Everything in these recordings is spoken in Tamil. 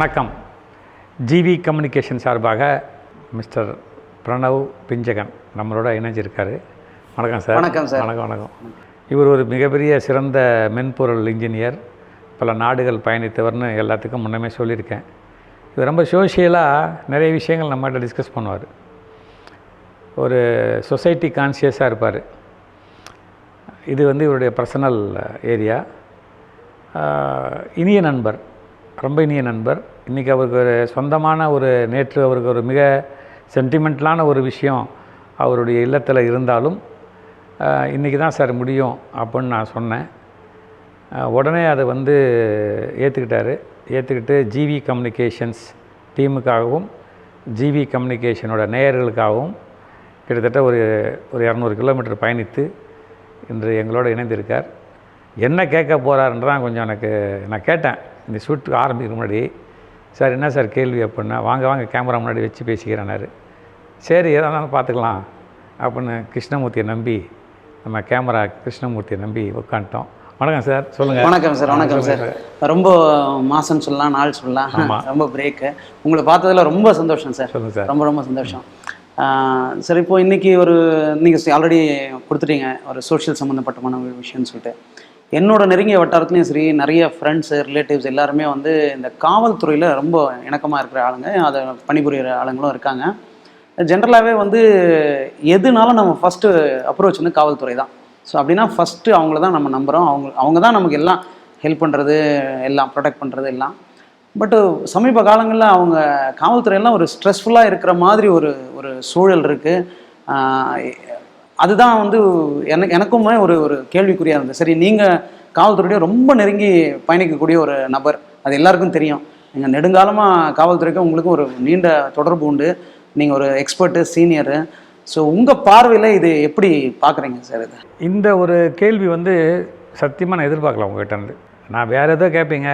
வணக்கம். ஜிவி கம்யூனிகேஷன் சார்பாக மிஸ்டர் பிரணவ் பிஞ்சகன் நம்மளோட இணைஞ்சிருக்காரு. வணக்கம் சார். வணக்கம் சார். வணக்கம் வணக்கம். இவர் ஒரு மிகப்பெரிய சிறந்த மென்பொருள் இன்ஜினியர் பல நாடுகள் பயணித்தவர்னு எல்லாத்துக்கும் முன்னமே சொல்லியிருக்கேன். இவர் ரொம்ப சோஷியலாக நிறைய விஷயங்கள் நம்மகிட்ட டிஸ்கஸ் பண்ணுவார். ஒரு சொசைட்டி கான்சியஸாக இருப்பார். இது வந்து இவருடைய பர்சனல் ஏரியா இனிய நண்பர். ரொம்ப இனிய நண்பர். இன்றைக்கி அவருக்கு ஒரு சொந்தமான ஒரு நேற்று அவருக்கு ஒரு மிக சென்டிமெண்ட்லான ஒரு விஷயம் அவருடைய இல்லத்தில் இருந்தாலும் இன்றைக்கி தான் சார் முடியும் அப்படின்னு நான் சொன்னேன். உடனே அதை வந்து ஏற்றுக்கிட்டாரு ஏற்றுக்கிட்டு ஜிவி கம்யூனிகேஷன்ஸ் டீமுக்காகவும் ஜிவி கம்யூனிகேஷனோட நேயர்களுக்காகவும் கிட்டத்தட்ட ஒரு ஒரு இரநூறு கிலோமீட்டர் பயணித்து இன்று எங்களோட இணைந்திருக்கார். என்ன கேட்க போகிறாருன்றதான் கொஞ்சம் எனக்கு நான் கேட்டேன். இந்த ஷூட் ஆரம்பிக்கிற முன்னாடி சார் என்ன சார் கேள்வி அப்படின்னா வாங்க வாங்க கேமரா முன்னாடி வச்சு பேசிக்கிறேன்னாரு சரி எதாக இருந்தாலும் பார்த்துக்கலாம் அப்படின்னு கிருஷ்ணமூர்த்தியை நம்பி நம்ம கேமரா கிருஷ்ணமூர்த்தியை நம்பி உட்காந்துட்டோம் வணக்கம் சார் சொல்லுங்கள் வணக்கம் சார் வணக்கம் சார். ரொம்ப மாசம் சொல்லலாம் நாள் சொல்லலாம். ரொம்ப பிரேக்கு. உங்களை பார்த்ததுல ரொம்ப சந்தோஷம் சார். சொல்லுங்கள் சார். ரொம்ப ரொம்ப சந்தோஷம். சார் இப்போ இன்னைக்கு ஒரு நீங்கள் ஆல்ரெடி கொடுத்துட்டீங்க ஒரு சோஷியல் சம்மந்தப்பட்டமான ஒரு விஷயம்னு சொல்லிட்டு. என்னோட நெருங்கிய வட்டாரத்துலையும் சரி நிறைய ஃப்ரெண்ட்ஸு ரிலேட்டிவ்ஸ் எல்லாருமே வந்து இந்த காவல்துறையில் ரொம்ப இணக்கமாக இருக்கிற ஆளுங்க. அதை பணிபுரிகிற ஆளுங்களும் இருக்காங்க. ஜென்ரலாகவே வந்து எதுனாலும் நம்ம ஃபஸ்ட்டு அப்ரோச் வந்து காவல்துறை தான். ஸோ அப்படின்னா ஃபஸ்ட்டு அவங்கள தான் நம்ம நம்புகிறோம் அவங்க அவங்க தான் நமக்கு எல்லாம் ஹெல்ப் பண்ணுறது எல்லாம் ப்ரொடெக்ட் பண்ணுறது எல்லாம். பட்டு சமீப காலங்களில் அவங்க காவல்துறையெல்லாம் ஒரு ஸ்ட்ரெஸ்ஃபுல்லாக இருக்கிற மாதிரி ஒரு ஒரு சூழல் இருக்குது அதுதான் வந்து எனக்கு எனக்குமே ஒரு ஒரு கேள்விக்குறியாக இருந்தது. சரி நீங்கள் காவல்துறையோட ரொம்ப நெருங்கி பயணிக்கக்கூடிய ஒரு நபர் அது எல்லாருக்கும் தெரியும். நீங்கள் நெடுங்காலமாக காவல்துறைக்கும் உங்களுக்கும் ஒரு நீண்ட தொடர்பு உண்டு. நீங்கள் ஒரு எக்ஸ்பர்ட்டு சீனியரு ஸோ உங்கள் பார்வையில் இது எப்படி பார்க்குறீங்க சார் இது? இந்த ஒரு கேள்வி வந்து சத்தியமாக நான் எதிர்பார்க்கலாம் உங்ககிட்டருந்து நான் வேறு ஏதோ கேட்பீங்க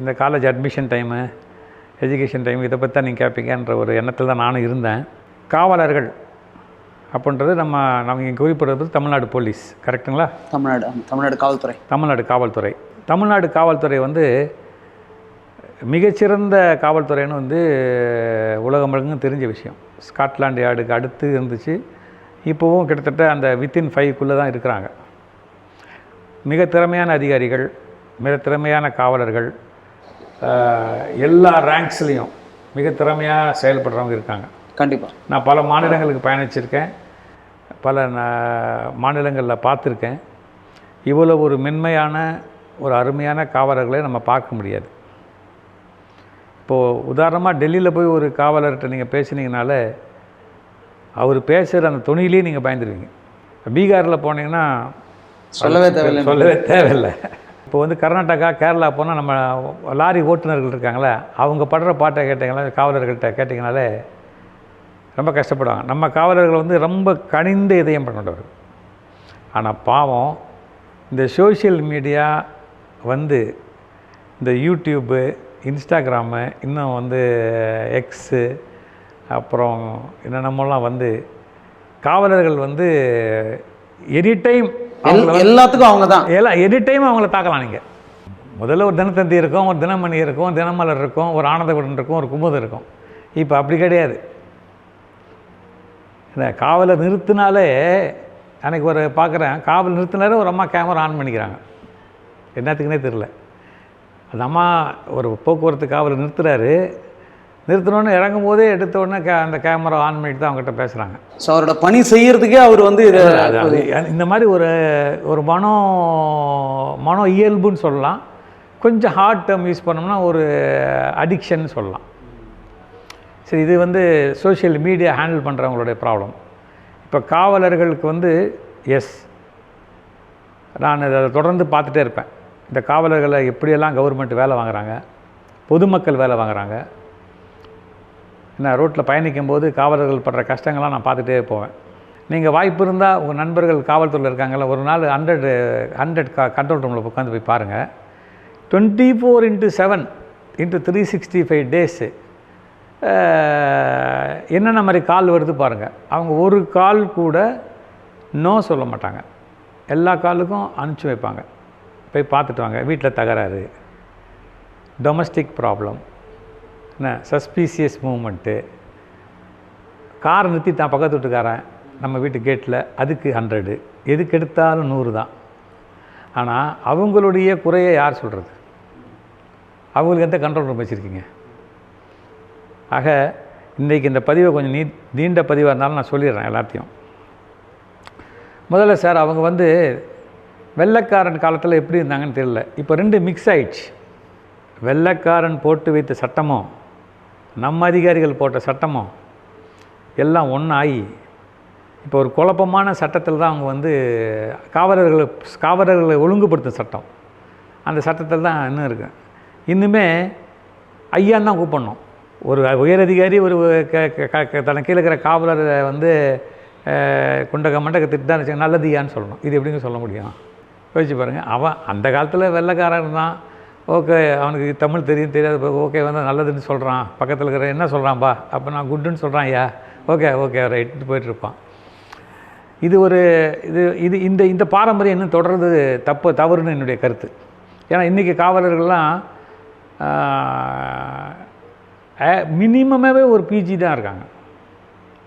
இந்த college admission time education time இதை பற்றி தான் நீங்கள் கேட்பீங்கன்ற ஒரு எண்ணத்தில் தான் நானும் இருந்தேன். காவலர்கள் அப்படின்றது நம்ம நம்ம இங்கே குறிப்பிடுறது தமிழ்நாடு போலீஸ். கரெக்டுங்களா? தமிழ்நாடு தமிழ்நாடு காவல்துறை. தமிழ்நாடு காவல்துறை. தமிழ்நாடு காவல்துறை வந்து மிகச்சிறந்த காவல்துறைன்னு வந்து உலகம் முழுங்கும் தெரிஞ்ச விஷயம். ஸ்காட்லாந்து யார்டுக்கு அடுத்து இருந்துச்சு. இப்போவும் கிட்டத்தட்ட அந்த வித்தின் ஃபைவ்க்குள்ளே தான் இருக்கிறாங்க. மிக திறமையான அதிகாரிகள் மிக திறமையான காவலர்கள் எல்லா ரேங்க்ஸ்லேயும் மிக திறமையாக செயல்படுறவங்க இருக்காங்க. கண்டிப்பாக நான் பல மாநிலங்களுக்கு பயணிச்சிருக்கேன். பல மாநிலங்களில் பார்த்துருக்கேன். இவ்வளோ ஒரு மென்மையான ஒரு அருமையான காவலர்களை நம்ம பார்க்க முடியாது. இப்போது உதாரணமாக டெல்லியில் போய் ஒரு காவலர்கிட்ட நீங்கள் பேசுனீங்கனாலே அவர் பேசுகிற அந்த துணியிலேயே நீங்கள் பயந்துருவீங்க. பீகாரில் போனீங்கன்னா சொல்லவே தேவையில்லை. சொல்லவே தேவையில்லை. இப்போ வந்து கர்நாடகா கேரளா போனால் நம்ம லாரி ஓட்டுநர்கள் இருக்காங்களே அவங்க படுற பாட்டை கேட்டிங்களா காவலர்கள்ட்ட கேட்டிங்கனாலே ரொம்ப கஷ்டப்படுவாங்க. நம்ம காவலர்கள் வந்து ரொம்ப கனிந்த இதயம் பண்ணவர் ஆனால் பாவம் இந்த சோஷியல் மீடியா வந்து இந்த யூடியூப்பு இன்ஸ்டாகிராமு இன்னும் வந்து எக்ஸு அப்புறம் என்னென்னமோலாம் வந்து காவலர்கள் வந்து எனி டைம் எல்- எல்லாத்துக்கும் அவங்க தான். எல்லாம் எனி டைம் அவங்கள தாக்கலாம் நீங்கள் முதல்ல ஒரு தினத்தந்தி இருக்கும் ஒரு தினமணி இருக்கும் தினமலர் இருக்கும் ஒரு ஆனந்தகுடன் இருக்கும் ஒரு குமுதம் இருக்கும். இப்போ அப்படி கிடையாது. இந்த காவலை நிறுத்தினாலே அன்னைக்கு ஒரு பார்க்குறேன் காவல் நிறுத்தினாலே ஒரு அம்மா கேமரா ஆன் பண்ணிக்கிறாங்க. என்னத்துக்குனே தெரில அந்த அம்மா ஒரு போக்குவரத்து காவலை நிறுத்துறாரு. நிறுத்தினோடனே இறங்கும் போதே எடுத்த உடனே கே அந்த கேமரா ஆன் பண்ணிட்டு தான் அவங்ககிட்ட பேசுகிறாங்க ஸோ அவரோட பணி செய்யறதுக்கே அவர் வந்து இந்த மாதிரி ஒரு ஒரு மனோ மனோ இயல்புன்னு சொல்லலாம். கொஞ்சம் ஹார்ட் டேர்ம் யூஸ் பண்ணோம்னா ஒரு அடிக்ஷன் சொல்லலாம். சரி இது வந்து சோஷியல் மீடியா ஹேண்டில் பண்ணுறவங்களுடைய ப்ராப்ளம் இப்போ காவலர்களுக்கு வந்து எஸ் நான் இதை தொடர்ந்து பார்த்துட்டே இருப்பேன். இந்த காவலர்களை எப்படியெல்லாம் கவர்மெண்ட் வேலை வாங்குறாங்க பொதுமக்கள் வேலை வாங்குறாங்க நான் ரோட்டில் பயணிக்கும் போது காவலர்கள் படுற கஷ்டங்கள்லாம் நான் பார்த்துட்டே போவேன். நீங்கள் வாய்ப்பு இருந்தால் உங்கள் நண்பர்கள் காவல்துறையில் இருக்காங்கல்ல ஒரு நாள் ஹண்ட்ரட் ஹண்ட்ரட் கா கண்ட்ரோல் ரூமில் உட்காந்து போய் பாருங்கள் twenty four into seven into three sixty five days என்னென்ன மாதிரி கால் வருது பாருங்கள் அவங்க ஒரு கால் கூட நோ சொல்ல மாட்டாங்க. எல்லா காலுக்கும் அனுப்பிச்சி வைப்பாங்க. போய் பார்த்துட்டு வாங்க. வீட்டில் தகராறு. டொமஸ்டிக் ப்ராப்ளம் என்ன? சஸ்பீசியஸ் மூமெண்ட்டு காரை நிறுத்தி தான் பக்கத்து வீட்டுக்காரன் நம்ம வீட்டு கேட்டில் அதுக்கு ஹண்ட்ரடு எதுக்கு எடுத்தாலும் நூறு தான். ஆனால் அவங்களுடைய குறையை யார் சொல்கிறது அவங்களுக்கு எந்த கண்ட்ரோல் ரூம் வச்சுருக்கீங்க? ஆக இன்றைக்கி இந்த பதிவை கொஞ்சம் நீ நீண்ட பதிவாக இருந்தாலும் நான் சொல்லிடுறேன் எல்லாத்தையும். முதல்ல சார் அவங்க வந்து வெள்ளைக்காரன் காலத்தில் எப்படி இருந்தாங்கன்னு தெரியல. இப்போ ரெண்டு மிக்ஸ் ஆயிடுச்சு. வெள்ளக்காரன் போட்டு வைத்த சட்டமும் நம்ம அதிகாரிகள் போட்ட சட்டமும் எல்லாம் ஒன்றாகி இப்போ ஒரு குழப்பமான சட்டத்தில் தான் அவங்க வந்து காவலர்களை காவலர்களை ஒழுங்குபடுத்தும் சட்டம். அந்த சட்டத்தில் தான் இன்னும் இருக்கு. இன்னுமே ஐயான்னு தான் கூப்பிடணும். ஒரு உயரதிகாரி ஒரு க- க- க- தனக்கு கீழே இருக்கிற காவலரை வந்து குண்டக மண்டக தான் வச்சுக்க நல்லதியான்னு சொல்லணும். இது எப்படிங்க சொல்ல முடியும்? யோசிச்சு பாருங்கள் அவன் அந்த காலத்தில் வெள்ளைக்காரன் தான் ஓகே அவனுக்கு தமிழ் தெரியும் தெரியாது. ஓகே வந்து நல்லதுன்னு சொல்கிறான் பக்கத்தில் இருக்கிற என்ன சொல்கிறான்பா அப்போ நான் குட்டுன்னு சொல்கிறான் ஐயா. ஓகே ஓகே ரைட்டு போயிட்டு இது ஒரு இது இது இந்த இந்த பாரம்பரியம் இன்னும் தொடர்றது தப்பு தவறுன்னு என்னுடைய கருத்து. ஏன்னா இன்றைக்கி காவலர்கள்லாம் மினிமமாகவே ஒரு பிஜி தான் இருக்காங்க.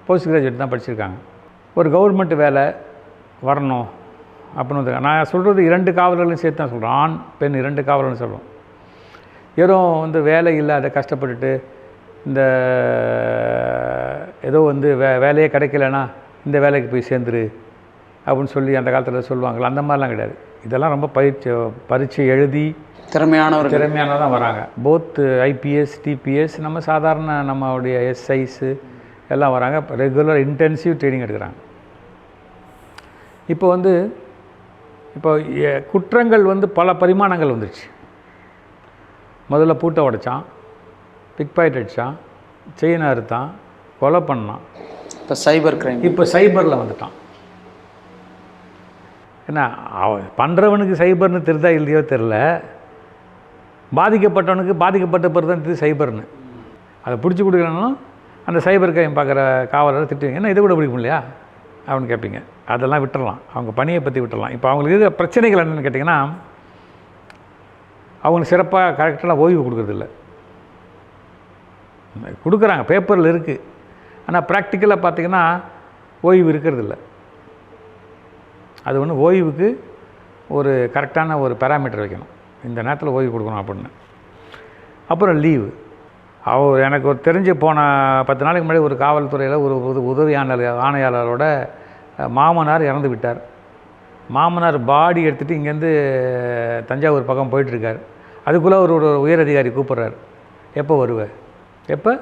போஸ்ட் கிராஜுவேட் தான் படிச்சிருக்காங்க. ஒரு கவர்மெண்ட் வேலை வரணும் அப்படின்னு வந்து நான் சொல்கிறது இரண்டு காவலர்களையும் சேர்த்து தான் சொல்கிறேன் ஆண் பெண் இரண்டு காவலர்னு சொல்கிறோம் ஏதோ வந்து வேலை இல்லாத கஷ்டப்பட்டுட்டு இந்த ஏதோ வந்து வே வேலையே கிடைக்கலனா இந்த வேலைக்கு போய் சேர்ந்துரு அப்படின்னு சொல்லி அந்த காலத்தில் சொல்லுவாங்களே அந்த மாதிரிலாம் கிடையாது. இதெல்லாம் ரொம்ப பயிற்சி பரீட்சை எழுதி திறமையானவர்கள். திறமையானதாக தான் வராங்க. போத் ஐபிஎஸ் டிபிஎஸ் நம்ம சாதாரண நம்மளுடைய எஸ்ஐஸு எல்லாம் வராங்க. ரெகுலர் இன்டென்சிவ் ட்ரைனிங் எடுக்கிறாங்க. இப்போ வந்து இப்போ குற்றங்கள் வந்து பல பரிமாணங்கள் வந்துருச்சு. முதல்ல பூட்டை உடைச்சான் பிக் பாக்கெட் அடித்தான் செயின் அறுத்தான் கொலை பண்ணான். இப்போ சைபர் கிரைம் இப்போ சைபரில் வந்துட்டான். என்ன அவன் பண்ணுறவனுக்கு சைபர்னு தெரிதா இல்லையோ தெரில பாதிக்கப்பட்டவனுக்கு பாதிக்கப்பட்ட பிறகு தான் சைபர்னு. அதை பிடிச்சி கொடுக்கணும் அந்த சைபர் கைம் பார்க்குற காவலரை திட்டுவீங்க. என்ன இதை கூட பிடிக்க முடியலையா? அப்படின்னு கேட்பீங்க. அதெல்லாம் விட்டுறலாம். அவங்க பணியை பற்றி விட்டுறலாம். இப்போ அவங்களுக்கு இது பிரச்சனைகள் என்னென்னு கேட்டிங்கன்னா அவங்களுக்கு சிறப்பாக கரெக்டாக ஓய்வு கொடுக்குறதில்ல. கொடுக்குறாங்க. பேப்பரில் இருக்குது ஆனால் ப்ராக்டிக்கலாக பார்த்தீங்கன்னா ஓய்வு இருக்கிறதில்ல. அது ஒன்று ஓய்வுக்கு ஒரு கரெக்டான ஒரு பேராமீட்டர் வைக்கணும். இந்த நேரத்தில் ஓய்வு கொடுக்கணும் அப்படின்னு. அப்புறம் லீவு அவர் எனக்கு ஒரு தெரிஞ்சு போன பத்து நாளைக்கு முன்னாடி ஒரு காவல்துறையில் ஒரு உதவி ஆணையாளர் ஆணையாளரோட மாமனார் இறந்து விட்டார். மாமனார் பாடி எடுத்துகிட்டு இங்கேருந்து தஞ்சாவூர் பக்கம் போயிட்டுருக்கார் அதுக்குள்ளே ஒரு ஒரு உயர் அதிகாரி கூப்பிட்றாரு. எப்போ வருவ? எப்போ?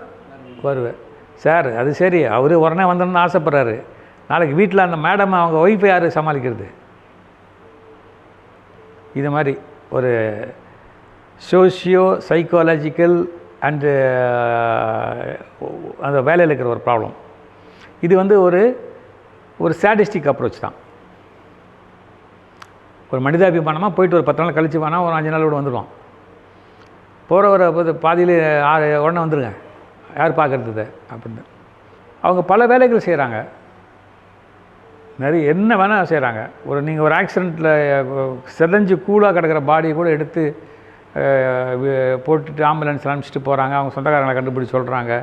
வருவேன் சார் அது சரி. அவர் உடனே வந்துடணும்னு ஆசைப்பட்றாரு. நாளைக்கு வீட்டில் அந்த மேடம் அவங்க ஒய்ஃபை யார் சமாளிக்கிறது? இது மாதிரி. ஒரு சோஷியோ சைக்காலஜிக்கல் அண்டு அந்த வேலையில் இருக்கிற ஒரு ப்ராப்ளம் இது வந்து ஒரு ஒரு சேடிஸ்டிக் அப்ரோச் தான். ஒரு மனிதாபிமானமாக போயிட்டு ஒரு பத்து நாள் கழிச்சு வேணால் ஒரு அஞ்சு நாள் கூட வந்துடுவான் போகிறவரை பாதியில் ஆறு உடனே வந்துடுங்க யார் பார்க்குறது அப்படின்னு. அவங்க பல வேலைகள் செய்கிறாங்க நிறைய என்ன வேணால் செய்கிறாங்க ஒரு நீங்கள் ஒரு ஆக்சிடெண்ட்டில் செதஞ்சு கூலாக கிடக்கிற பாடியை கூட எடுத்து போட்டுட்டு ஆம்புலன்ஸ் அனுப்பிச்சிட்டு போகிறாங்க அவங்க சொந்தக்காரங்களை கண்டுபிடிச்சி சொல்கிறாங்க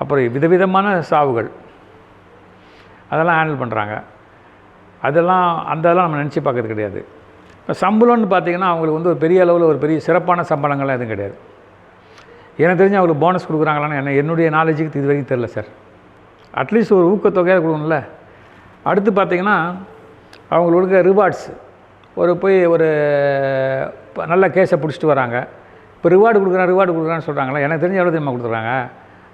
அப்புறம் விதவிதமான சாவுகள். அதெல்லாம் ஹேண்டில் பண்ணுறாங்க அதெல்லாம் அந்த இதெல்லாம் நம்ம நினச்சி பார்க்கறது கிடையாது. இப்போ சம்பளம்னு பார்த்தீங்கன்னா அவங்களுக்கு வந்து ஒரு பெரிய அளவில் ஒரு பெரிய சிறப்பான சம்பளங்கள்லாம் எதுவும் கிடையாது. எனக்கு தெரிஞ்சு அவங்களுக்கு போனஸ் கொடுக்குறாங்களான்னு என்ன என்னுடைய நாலேஜுக்கு இது வரைக்கும் தெரில சார் அட்லீஸ்ட் ஒரு ஊக்கத்தொகையாக கொடுக்கணும்ல? அடுத்து பார்த்தீங்கன்னா அவங்களுக்கு ரிவார்ட்ஸ் ஒரு போய் ஒரு நல்ல கேஸை பிடிச்சிட்டு வராங்க. இப்போ ரிவார்டு கொடுக்குறேன் ரிவார்டு கொடுக்குறேன்னு சொல்கிறாங்களா எனக்கு தெரிஞ்சு எவ்வளோ தெரியுமா கொடுத்துருக்காங்க?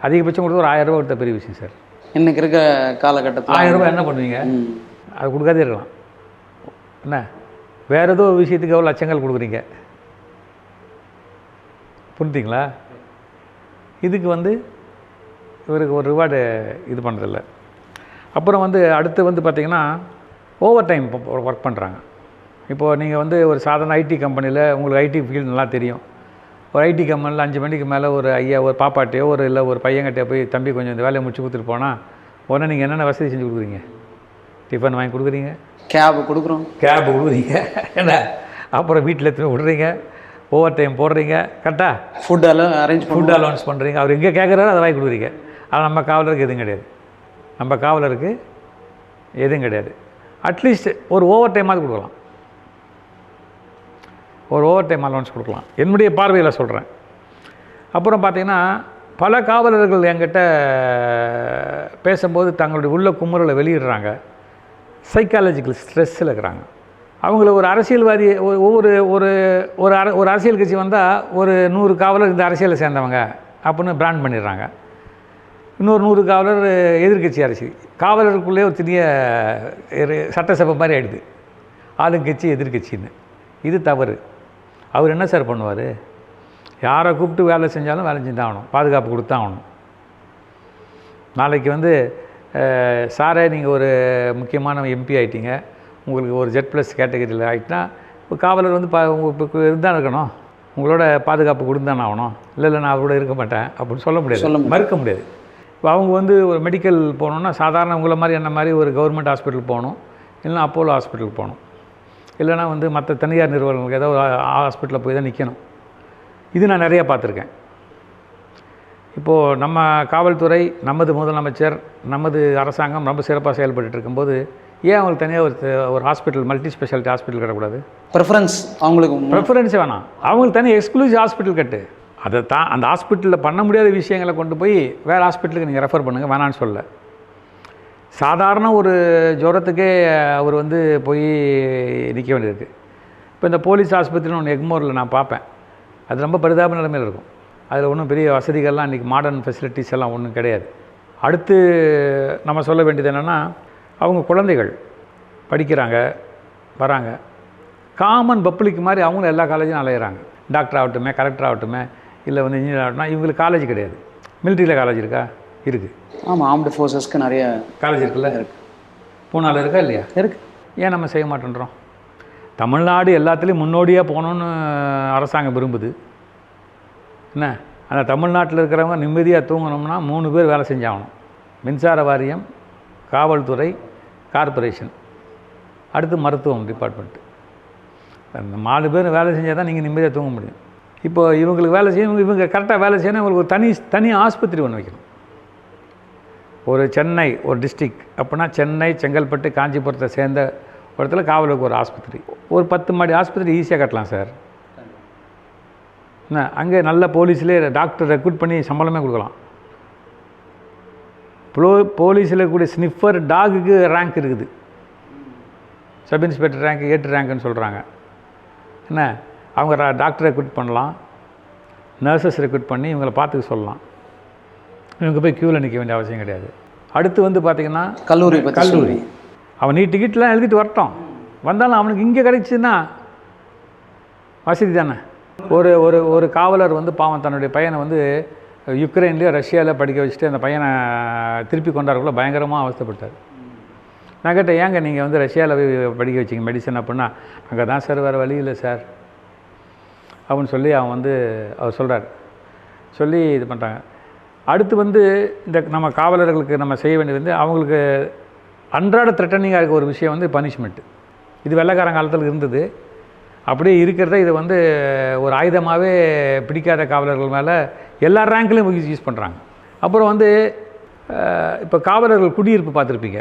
அதிகபட்சம் கொடுத்து ஒரு ஆயிரம் ரூபாய் கொடுத்த பெரிய விஷயம் சார் இன்னைக்கு இருக்க காலகட்டத்தில் ஆயிரம் ரூபாய் என்ன பண்ணுவீங்க. அது கொடுக்காதே இருக்கலாம். என்ன? வேறு ஏதோ விஷயத்துக்கு எவ்வளோ லட்சங்கள் கொடுக்குறீங்க? புரிஞ்சுங்களா இதுக்கு வந்து இவருக்கு ஒரு ரிவார்டு இது பண்ணுறதில்ல அப்புறம் வந்து அடுத்து வந்து பார்த்திங்கன்னா ஓவர் டைம் ஒர்க் பண்ணுறாங்க இப்போது நீங்கள் வந்து ஒரு சாதாரண ஐடி கம்பெனியில் உங்களுக்கு ஐடி ஃபீல்டு நல்லா தெரியும். ஒரு ஐடி கம்பெனியில் அஞ்சு மணிக்கு மேலே ஒரு ஐயா ஒரு பாப்பாட்டையோ ஒரு இல்லை ஒரு பையன்கிட்டயோ போய் தம்பி கொஞ்சம் இந்த வேலையை முடிச்சு கொடுத்துட்டு போனால் உடனே நீங்கள் என்னென்ன வசதி செஞ்சு கொடுக்குறீங்க? டிஃபன் வாங்கி கொடுக்குறீங்க? கேப் கொடுக்குறோம். கேப் விடுவீங்க என்ன? அப்புறம் வீட்டில் எடுத்து விடுறீங்க? ஓவர் டைம் போடுறீங்க கரெக்டாக ஃபுட் எல்லாம் அரேஞ்ச் ஃபுட் அலௌன்ஸ் பண்ணுறீங்க அவர் எங்கே கேட்குறாரோ அதை வாங்கி கொடுக்குறீங்க. ஆனால் நம்ம காவலருக்கு எதுவும் கிடையாது. நம்ம காவலருக்கு எதுவும் கிடையாது. அட்லீஸ்ட் ஒரு ஓவர் டைமாவது கொடுக்கலாம். ஒரு ஓவர் டைம் அலவன்ஸ் கொடுக்கலாம். என்னுடைய பார்வையில் சொல்கிறேன் அப்புறம் பார்த்தீங்கன்னா பல காவலர்கள் என்கிட்ட பேசும்போது தங்களுடைய உள்ள குமுறலை வெளியிடுறாங்க. சைக்காலஜிக்கல் ஸ்ட்ரெஸ்ஸில் இருக்கிறாங்க. அவங்கள ஒரு அரசியல்வாதி ஒவ்வொரு ஒரு ஒரு அர ஒரு அரசியல் கட்சி வந்தால் ஒரு நூறு காவலர் இந்த அரசியலை சேர்ந்தவங்க அப்படின்னு பிராண்ட் பண்ணிடுறாங்க. இன்னொரு நூறு காவலர் எதிர்க்கட்சி அரசியல் காவலருக்குள்ளே ஒரு சிறிய சட்டசபை மாதிரி ஆயிடுது. ஆளுங்கட்சி எதிர்க்கட்சின்னு இது தவறு. அவர் என்ன சார் பண்ணுவார்? யாரை கூப்பிட்டு வேலை செஞ்சாலும் வேலை செஞ்சு ஆகணும். பாதுகாப்பு கொடுத்தா ஆகணும். நாளைக்கு வந்து சாரே நீங்கள் ஒரு முக்கியமான எம்பி ஆயிட்டீங்க. உங்களுக்கு ஒரு ஜெட் ப்ளஸ் கேட்டகரியில் ஆகிட்டுனா இப்போ காவலர் வந்து பா இப்போ இருந்தால் இருக்கணும். உங்களோட பாதுகாப்பு கொடுத்தானே ஆகணும். இல்லை இல்லை நான் அவரோட இருக்க மாட்டேன். அப்படின்னு சொல்ல முடியாது. மறுக்க முடியாது. இப்போ அவங்க வந்து ஒரு மெடிக்கல் போகணுன்னா சாதாரண உங்களை மாதிரி என்ன மாதிரி ஒரு கவர்மெண்ட் ஹாஸ்பிட்டல் போகணும் இல்லைன்னா அப்போலோ ஹாஸ்பிட்டலுக்கு போகணும். இல்லைன்னா வந்து மற்ற தனியார் நிறுவனங்களுக்கு ஏதோ ஒரு ஹாஸ்பிட்டலில் போய் தான் நிற்கணும் இது நான் நிறைய பார்த்துருக்கேன். இப்போது நம்ம காவல்துறை நமது முதலமைச்சர் நமது அரசாங்கம் ரொம்ப சிறப்பாக செயல்பட்டு இருக்கும்போது ஏன் அவங்களுக்கு தனியாக ஒரு ஒரு ஹாஸ்பிட்டல் மல்டி ஸ்பெஷாலிட்டி ஹாஸ்பிட்டல் கட்டக்கூடாது? ப்ரிஃபரன்ஸ் அவங்களுக்கு ப்ரிஃபரன்ஸே வேணாம். அவங்களுக்கு தனி எக்ஸ்க்ளூசிவ் ஹாஸ்பிட்டல் கட்டு. அதை தான் அந்த ஹாஸ்பிட்டலில் பண்ண முடியாத விஷயங்களை கொண்டு போய் வேறு ஹாஸ்பிட்டலுக்கு நீங்கள் ரெஃபர் பண்ணுங்கள் வேணான்னு சொல்ல. சாதாரண ஒரு ஜுரத்துக்கே அவர் வந்து போய் நிற்க வேண்டியிருக்கு இப்போ இந்த போலீஸ் ஆஸ்பத்திரின்னு ஒன்று எக்மோரில் நான் பார்ப்பேன். அது ரொம்ப பரிதாப நிலைமையில் இருக்கும். அதில் ஒன்றும் பெரிய வசதிகள்லாம் இன்றைக்கி மாடர்ன் ஃபெசிலிட்டிஸ் எல்லாம் ஒன்றும் கிடையாது. அடுத்து நம்ம சொல்ல வேண்டியது என்னென்னா அவங்க குழந்தைகள் படிக்கிறாங்க வராங்க. காமன் பப்ளிக் மாதிரி அவங்களும் எல்லா காலேஜும் அலையிறாங்க. டாக்டர் ஆகட்டுமே கலெக்டர் ஆகட்டுமே இல்லை வந்து இன்ஜினியர் ஆகட்டும்னா இவங்களுக்கு காலேஜ் கிடையாது. மிலிட்ரியில் காலேஜ் இருக்கா? இருக்குது ஆமாம் ஆர்ம்டு ஃபோர்ஸஸ்க்கு நிறைய காலேஜ் இருக்குல்ல? இருக்கு. பூனாவில் இருக்கா இல்லையா? இருக்கு. ஏன் நம்ம செய்ய மாட்டேன்றோம்? தமிழ்நாடு எல்லாத்துலேயும் முன்னோடியாக போகணுன்னு அரசாங்கம் விரும்புது. என்ன? அந்த தமிழ்நாட்டில் இருக்கிறவங்க நிம்மதியாக தூங்கணும்னா மூணு பேர் வேலை செஞ்சாகணும். மின்சார வாரியம் காவல்துறை கார்ப்பரேஷன் அடுத்து மருத்துவம் டிபார்ட்மெண்ட்டு அந்த நாலு பேர் வேலை செஞ்சால் தான் நீங்கள் நிம்மதியாக தூங்க முடியும். இப்போ இவங்களுக்கு வேலை செய்யணும் இவங்க கரெக்டாக வேலை செய்யணும் இவங்களுக்கு ஒரு தனி தனி ஆஸ்பத்திரி ஒன்று வைக்கணும். ஒரு சென்னை ஒரு டிஸ்ட்ரிக் அப்படின்னா சென்னை செங்கல்பட்டு காஞ்சிபுரத்தை சேர்ந்த ஒரு இடத்துல காவலுக்கு ஒரு ஆஸ்பத்திரி. ஒரு பத்து மாடி ஆஸ்பத்திரி ஈஸியாக கட்டலாம் சார் என்ன? அங்கே நல்ல போலீஸ்லேயே டாக்டர் ரெக்ரூட் பண்ணி சம்பளமே கொடுக்கலாம். ப்ளோ போலீஸில் கூடிய ஸ்னிஃபர் டாகுக்கு ரேங்க் இருக்குது. சப் இன்ஸ்பெக்டர் ரேங்க் ஏட்டு ரேங்க்குன்னு சொல்கிறாங்க என்ன? அவங்க டாக்டர் ரெக்ரூட் பண்ணலாம். நர்சஸ் ரெக்ரூட் பண்ணி இவங்களை பார்த்துக்க சொல்லலாம். இவங்க போய் க்யூவில் நிற்க வேண்டிய அவசியம் கிடையாது. அடுத்து வந்து பார்த்திங்கன்னா கல்லூரி கல்லூரி. அவன் நீ டிக்கெட்லாம் எழுதிட்டு வரட்டும். வந்தாலும் அவனுக்கு இங்கே கிடைச்சுன்னா வசதி தானே? ஒரு ஒரு ஒரு காவலர் வந்து பாவம் தன்னுடைய பையனை வந்து யுக்ரைன்லேயோ ரஷ்யாவில் படிக்க வச்சுட்டு அந்த பையனை திருப்பி கொண்டாடுறக்குள்ள பயங்கரமாக அவஸ்தைப்பட்டார். நான் கேட்டேன் ஏங்க நீங்கள் வந்து ரஷ்யாவில் போய் படிக்க வச்சிங்க மெடிசன் அப்படின்னா? அங்கே தான் சார் வேறு வழி இல்லை சார். அப்படின்னு சொல்லி அவன் வந்து அவர் சொல்கிறார் சொல்லி இது பண்ணுறாங்க அடுத்து வந்து இந்த நம்ம காவலர்களுக்கு நம்ம செய்ய வேண்டியது வந்து அவங்களுக்கு அன்றாட த்ரெட்டனிங்காக இருக்க ஒரு விஷயம் வந்து பனிஷ்மெண்ட்டு இது வெள்ளைக்காரன் காலத்தில் இருந்தது. அப்படியே இருக்கிறத இதை வந்து ஒரு ஆயுதமாகவே பிடிக்காத காவலர்கள் மேலே எல்லா ரேங்க்லேயும் யூஸ் பண்ணுறாங்க அப்புறம் வந்து இப்போ காவலர்கள் குடியிருப்பு பார்த்துருப்பீங்க.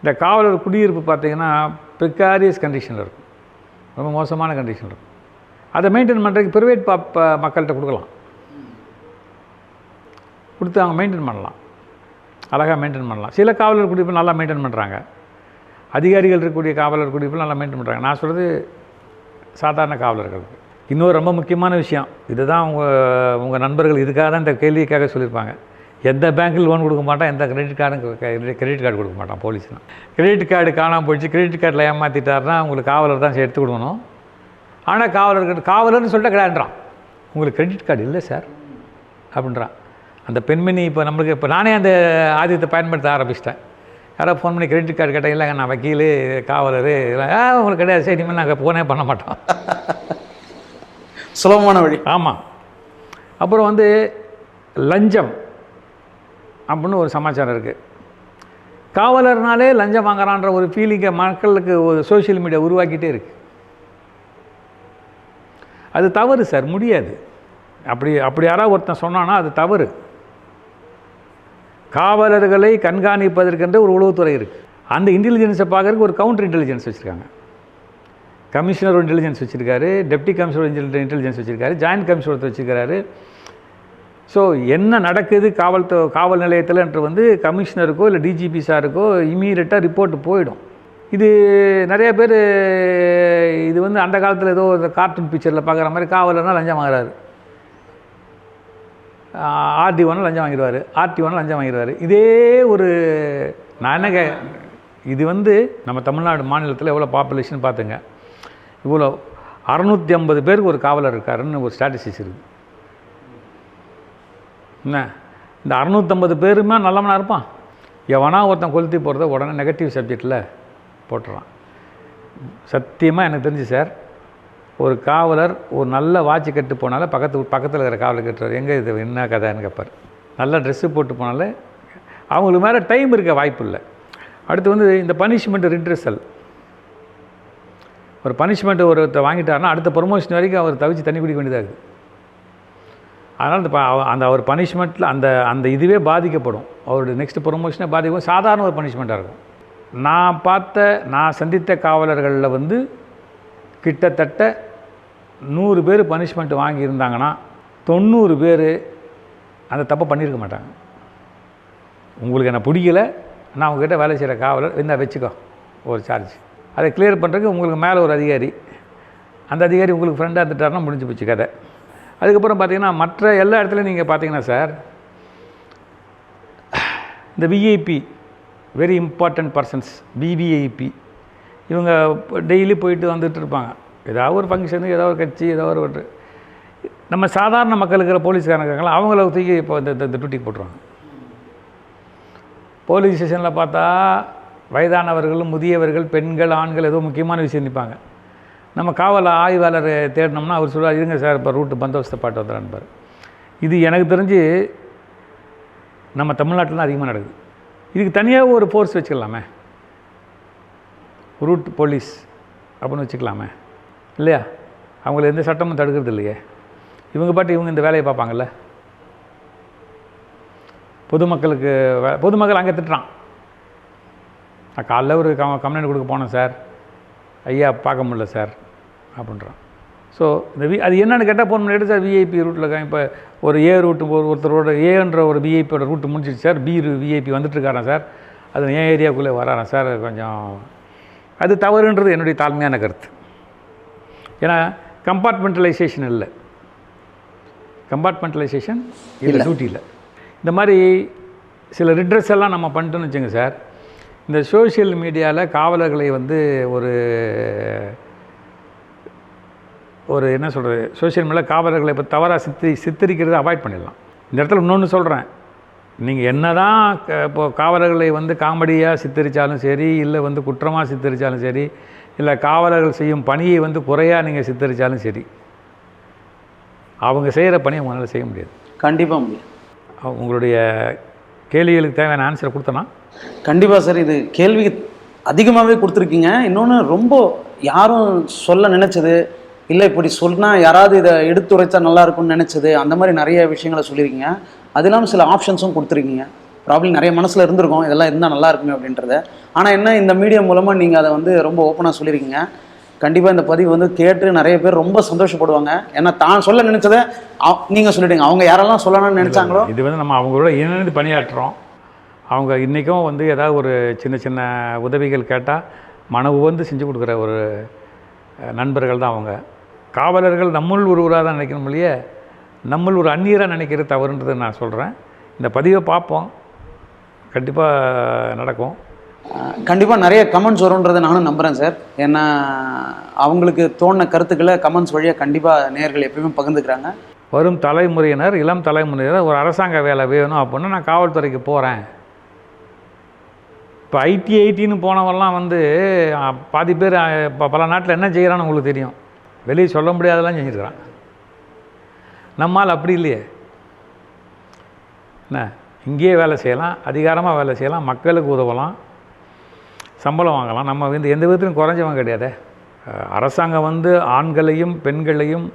இந்த காவலர் குடியிருப்பு பார்த்தீங்கன்னா ப்ரிகாரியஸ் கண்டிஷனில் இருக்கும். ரொம்ப மோசமான கண்டிஷனில் இருக்கும். அதை மெயின்டைன் பண்ணுறதுக்கு ப்ரைவேட் பா மக்கள்கிட்ட கொடுக்கலாம். கொடுத்து அவங்க மெயின்டைன் பண்ணலாம். அழகாக மெயின்டைன் பண்ணலாம். சில காவலர் குடிப்பு நல்லா மெயின்டைன் பண்ணுறாங்க அதிகாரிகள் இருக்கக்கூடிய காவலர் குடிப்பு நல்லா மெயின்டைன் பண்ணுறாங்க நான் சொல்கிறது சாதாரண காவலர்களுக்கு இன்னொரு ரொம்ப முக்கியமான விஷயம். இதுதான் உங்கள் உங்கள் நண்பர்கள் இதுக்காக தான் இந்த கேள்விக்காக சொல்லியிருப்பாங்க. எந்த பேங்க்கில் லோன் கொடுக்க மாட்டான் எந்த கிரெடிட் கார்டும் கிரெடிட் கார்டு கொடுக்க மாட்டான் போலீஸ்னால் கிரெடிட் கார்டு காணாமல் போயிடுச்சு. கிரெடிட் கார்டில் ஏமாற்றிட்டாருன்னா உங்களுக்கு காவலர் தான் எடுத்து கொடுக்கணும். ஆனால் காவலர்கள் காவலர்னு சொல்லிட்டு கிடையாதுன்றான். உங்களுக்கு கிரெடிட் கார்டு இல்லை சார் அப்படின்றான். அந்த பெண்மணி இப்போ நம்மளுக்கு இப்போ நானே அந்த ஆதியத்தை பயன்படுத்த ஆரம்பிச்சிட்டேன். யாரோ ஃபோன் பண்ணி கிரெடிட் கார்டு கேட்டால் இல்லைங்க நான் வக்கீல் காவலர் இதெல்லாம் ஆ உங்களுக்கு கிடையாது சரி இனிமேல் நாங்கள் ஃபோனே பண்ண மாட்டோம். சுலபமான வழி. ஆமாம் அப்புறம் வந்து லஞ்சம் அப்படின்னு ஒரு சமாச்சாரம் இருக்குது காவலர்னாலே லஞ்சம் வாங்குறான்ற ஒரு ஃபீலிங்கை மக்களுக்கு ஒரு சோஷியல் மீடியா உருவாக்கிட்டே இருக்கு. அது தவறு சார் முடியாது. அப்படி அப்படி யாராவது ஒருத்தன் சொன்னான்னா அது தவறு. காவலர்களை கண்காணிப்பதற்கென்ற ஒரு உளவுத்துறை இருக்குது அந்த இன்டெலிஜென்ஸை பார்க்கறதுக்கு ஒரு கவுண்டர் இன்டெலிஜென்ஸ் வச்சுருக்காங்க. கமிஷனர் ஒரு இன்டெலிஜென்ஸ் வச்சுருக்காரு டெப்டி கமிஷனர் இன்டெலிஜென்ஸ் வச்சுருக்காரு ஜாயின்ட் கமிஷனர் ஒருத்தர் வச்சுருக்காரு. ஸோ என்ன நடக்குது காவல் காவல் நிலையத்தில்ன்ற வந்து கமிஷனருக்கோ இல்லை டிஜிபி சாருக்கோ இமீடியட்டாக ரிப்போர்ட் போயிடும். இது நிறைய பேர் இது வந்து அந்த காலத்தில் ஏதோ இந்த கார்ட்டூன் பிக்சரில் பார்க்குற மாதிரி காவலர்னால் லஞ்சம் வாங்குறாரு. ஆர்டி ஒன்று லஞ்சம் வாங்கிடுவார். ஆர்டி ஒன்று லஞ்சம் வாங்கிடுவார். இதே ஒரு நான் என்ன கே இது வந்து நம்ம தமிழ்நாடு மாநிலத்தில் எவ்வளோ பாப்புலேஷன் பார்த்துங்க இவ்வளோ அறநூற்றி ஐம்பது பேருக்கு ஒரு காவலர் இருக்காருன்னு ஒரு ஸ்டாட்டிஸ்டிக்ஸ் இருக்குது என்ன? இந்த அறநூற்றம்பது பேருமே நல்லவனாக இருப்பான். எவனா ஒருத்தன் கொளுத்தி போகிறத உடனே நெகட்டிவ் சப்ஜெக்டில் போட்டுறான். சத்தியமாக எனக்கு தெரிஞ்சு சார் ஒரு காவலர் ஒரு நல்ல வாட்ச் கட்டு போனாலே பக்கத்து பக்கத்தில் இருக்கிற காவலர் கட்டுறாரு எங்கே இது? என்ன கதைன்னு கேட்பார். நல்ல ட்ரெஸ்ஸு போட்டு போனாலே அவங்களுக்கு மேலே டைம் இருக்க வாய்ப்பு இல்லை. அடுத்து வந்து இந்த பனிஷ்மெண்ட் ரிட்ரெஸல் ஒரு பனிஷ்மெண்ட் ஒருத்தர் வாங்கிட்டாருன்னா அடுத்த ப்ரொமோஷன் வரைக்கும் அவர் தவிச்சு தண்ணி குடிக்க வேண்டியதாக இருக்குது. அதனால் இந்த ப- அந்த அவர் பனிஷ்மெண்ட்டில் அந்த அந்த இதுவே பாதிக்கப்படும். அவருடைய நெக்ஸ்ட் ப்ரொமோஷனே பாதிக்கும் சாதாரண ஒரு பனிஷ்மெண்ட்டாக இருக்கும். நான் பார்த்த நான் சந்தித்த காவலர்களில் வந்து கிட்டத்தட்ட நூறு பேர் பனிஷ்மெண்ட் வாங்கியிருந்தாங்கன்னா தொண்ணூறு பேர் அந்த தப்பை பண்ணியிருக்க மாட்டாங்க. உங்களுக்கு என்ன பிடிக்கல நான் உங்ககிட்ட வேலை செய்கிற காவலர் என்ன வச்சுக்கோ ஒரு சார்ஜ் அதை கிளியர் பண்ணுறதுக்கு உங்களுக்கு மேலே ஒரு அதிகாரி. அந்த அதிகாரி உங்களுக்கு ஃப்ரெண்டாக இருந்துட்டாருன்னா முடிஞ்சு போச்சு கதை. அதுக்கப்புறம் பார்த்தீங்கன்னா மற்ற எல்லா இடத்துலையும் நீங்கள் பார்த்தீங்கன்னா சார் இந்த VIP very important persons VVIP இவங்க டெய்லி போயிட்டு வந்துட்டு இருப்பாங்க. ஏதாவது ஒரு ஃபங்க்ஷனு ஏதாவது ஒரு கட்சி ஏதாவது ஒரு நம்ம சாதாரண மக்களுக்கு இருக்கிற போலீஸ்காரங்க இருக்காங்களா அவங்கள தூக்கி இப்போ இந்த இந்த- டியூட்டிக்கு போட்டுருவாங்க. போலீஸ் ஸ்டேஷனில் பார்த்தா வயதானவர்கள் முதியவர்கள் பெண்கள் ஆண்கள் ஏதோ முக்கியமான விஷயம் நிற்பாங்க நம்ம காவல் ஆய்வாளர் தேடினோம்னா அவர் சொல்லுவார் இருங்க சார் இப்போ ரூட்டு பந்தோபஸ்தை பாட்டு வந்துடுறான்பார் இது எனக்கு தெரிஞ்சு நம்ம தமிழ்நாட்டில் தான் அதிகமாக நடக்குது. இதுக்கு தனியாக ஒரு ஃபோர்ஸ் வச்சுக்கலாமே. ரூட் போலீஸ் அப்படின்னு வச்சுக்கலாமே. இல்லையா? அவங்கள எந்த சட்டமும் தடுக்கிறது இல்லையே. இவங்க பாட்டு இவங்க இந்த வேலையை பார்ப்பாங்கல்ல? பொதுமக்களுக்கு பொதுமக்கள் அங்கே திட்டுறான். நான் காலைல ஒரு கம்ப்ளைண்ட் கொடுக்க போனேன் சார் ஐயா பார்க்க முடியல சார் அப்படின்றான். ஸோ இந்த வி அது என்னென்னு கேட்டால் ஃபோன் பண்ணிட்டு சார் விஐபி ரூட்டில் இப்போ ஒரு ஏ ரூட்டு ஒரு ஒருத்தரோட ஏன்ற ஒரு விஐபியோட ரூட்டு முடிஞ்சிடுச்சு சார். பி விஐபி வந்துட்டுருக்காரன் சார். அது என் ஏரியாவுக்குள்ளே வராரன் சார். கொஞ்சம் அது தவறுன்றது என்னுடைய தாழ்மையான கருத்து. ஏன்னா கம்பார்ட்மெண்டலைசேஷன் இல்லை. கம்பார்ட்மெண்டலைசேஷன் இல்லை. டியூட்டியில் இந்த மாதிரி சில ரிட்ரஸ் எல்லாம் நம்ம பண்ணிட்டோன்னு வச்சுங்க சார். இந்த சோஷியல் மீடியாவில் காவலர்களை வந்து ஒரு ஒரு என்ன சொல்கிறது சோஷியல் மீடியாவில் காவலர்களை இப்போ தவறாக சித்தி சித்தரிக்கிறதை அவாய்ட் பண்ணிடலாம். இந்த இடத்துல இன்னொன்று சொல்கிறேன் நீங்கள் என்ன தான் இப்போ காவலர்களை வந்து காமெடியாக சித்தரித்தாலும் சரி இல்லை வந்து குற்றமாக சித்தரித்தாலும் சரி இல்லை காவலர்கள் செய்யும் பணியை வந்து குறையாக நீங்கள் சித்தரித்தாலும் சரி அவங்க செய்கிற பணியை உங்களால் செய்ய முடியாது. கண்டிப்பாக முடியும் உங்களுடைய கேள்விகளுக்கு தேவையான ஆன்சரை கொடுத்தனா? கண்டிப்பாக சார் இது கேள்விக்கு அதிகமாகவே கொடுத்துருக்கீங்க. இன்னொன்று ரொம்ப யாரும் சொல்ல நினச்சது இல்லை இப்படி சொன்னால் யாராவது இதை எடுத்துரைச்சா நல்லா இருக்கும்னு நினச்சது அந்த மாதிரி நிறைய விஷயங்களை சொல்லியிருக்கீங்க அது இல்லாமல் சில ஆப்ஷன்ஸும் கொடுத்துருக்கீங்க. ப்ராப்ளம் நிறைய மனசில் இருந்திருக்கும் இதெல்லாம் இருந்தால் நல்லா இருக்குமே அப்படின்றத. ஆனால் என்ன இந்த மீடியா மூலமாக நீங்கள் அதை வந்து ரொம்ப ஓப்பனாக சொல்லியிருக்கீங்க கண்டிப்பாக இந்த பதிவு வந்து கேட்டு நிறைய பேர் ரொம்ப சந்தோஷப்படுவாங்க. ஏன்னா தான் சொல்ல நினச்சதை நீங்கள் சொல்லிட்டீங்க. அவங்க யாரெல்லாம் சொல்லணும்னு நினச்சாங்களோ? இது வந்து நம்ம அவங்களோட இணைந்து பணியாற்றுறோம். அவங்க இன்றைக்கும் வந்து ஏதாவது ஒரு சின்ன சின்ன உதவிகள் கேட்டால் மன உவந்து செஞ்சு கொடுக்குற ஒரு நண்பர்கள் தான் அவங்க. காவலர்கள் நம்முள் ஒருவராக தான் நினைக்கணும் இல்லையே? நம்மள் ஒரு அந்நியராக நினைக்கிறது தவறுன்றதை நான் சொல்கிறேன் இந்த பதிவை பார்ப்போம். கண்டிப்பாக நடக்கும். கண்டிப்பாக நிறைய கமெண்ட்ஸ் வரும்ன்றதை நானும் நம்புகிறேன் சார் ஏன்னா அவங்களுக்கு தோணின கருத்துக்களை கமெண்ட்ஸ் வழியாக கண்டிப்பாக நேயர்கள் எப்பயுமே பகிர்ந்துக்கிறாங்க. வரும் தலைமுறையினர் இளம் தலைமுறையினர் ஒரு அரசாங்க வேலை வேணும் அப்படின்னா நான் காவல்துறைக்கு போகிறேன் இப்போ ஐடி ஐடின்னு போனவெல்லாம் வந்து பாதி பேர் இப்போ பல நாட்டில் என்ன செய்கிறான்னு உங்களுக்கு தெரியும். வெளியே சொல்ல முடியாதெல்லாம் செஞ்சுருக்கிறான். நம்மால் அப்படி இல்லையே. என்ன? இங்கேயே வேலை செய்யலாம் அதிகாரமாக வேலை செய்யலாம் மக்களுக்கு உதவலாம் சம்பளம் வாங்கலாம். நம்ம வந்து எந்த விதத்திலும் குறைஞ்சவங்க கிடையாதே. அரசாங்கம் வந்து ஆண்களையும் பெண்களையும்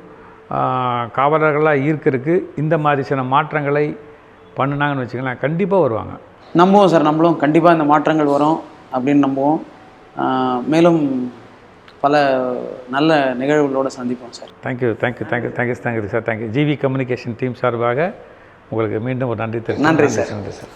காவலர்களாக ஈர்க்கிறதுக்கு இந்த மாதிரி சில மாற்றங்களை பண்ணினாங்கன்னு வச்சுக்கலாம் கண்டிப்பாக வருவாங்க. நம்புவோம் சார் நம்மளும் கண்டிப்பாக இந்த மாற்றங்கள் வரும் அப்படின்னு நம்புவோம். மேலும் பல நல்ல நிகழ்வுகளோடு சந்திப்போம் sir. Thank you thank you thank you thank you thank you sir thank you GV communication team சார்பாக உங்களுக்கு மீண்டும் ஒரு நன்றி தெரிவித்துக் நன்றி கொள்கிறேன். நன்றி சார்.